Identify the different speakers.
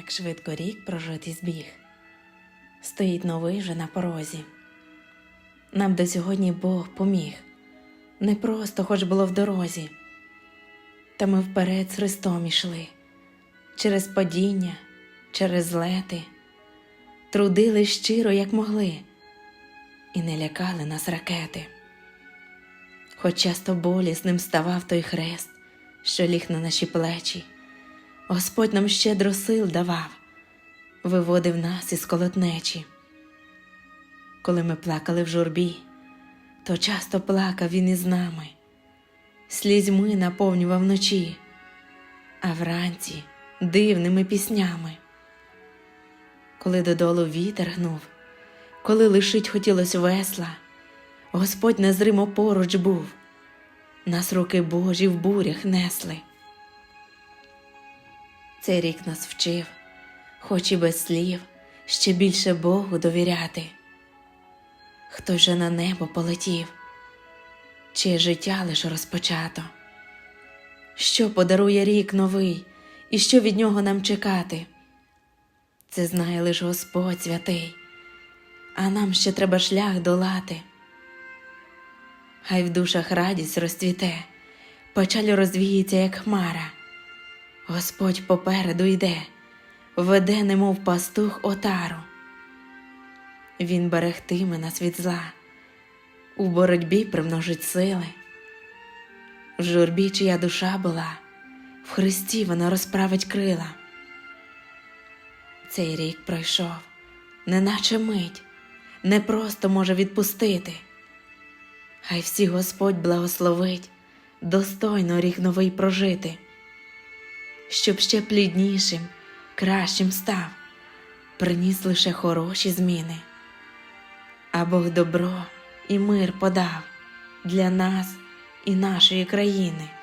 Speaker 1: Так швидко рік прожитий збіг, стоїть новий вже на порозі. Нам до сьогодні Бог поміг, не просто хоч було в дорозі, та ми вперед з Христом ішли, через падіння, через злети, трудили щиро, як могли, і не лякали нас ракети. Хоч часто болісним ставав той хрест, що ліг на наші плечі. Господь нам щедро сил давав, виводив нас із колотнечі. Коли ми плакали в журбі, то часто плакав він із нами, слізьми наповнював ночі, а вранці дивними піснями. Коли додолу вітер гнув, коли лишить хотілось весла, Господь незримо поруч був, нас руки Божі в бурях несли. Цей рік нас вчив, хоч і без слів, ще більше Богу довіряти. Хто же на небо полетів, чиє життя лише розпочато. Що подарує рік новий, і що від нього нам чекати? Це знає лише Господь святий, а нам ще треба шлях долати. Хай в душах радість розцвіте, печаль розвіється, як хмара. Господь попереду йде, веде, немов пастух отару. Він берегтиме нас від зла, у боротьбі примножить сили. В журбі, чия душа була, в Христі вона розправить крила. Цей рік пройшов, неначе мить, не просто може відпустити. Хай всі Господь благословить, достойно рік новий прожити щоб ще пліднішим, кращим став, приніс лише хороші зміни, а Бог добро і мир подав для нас і нашої країни.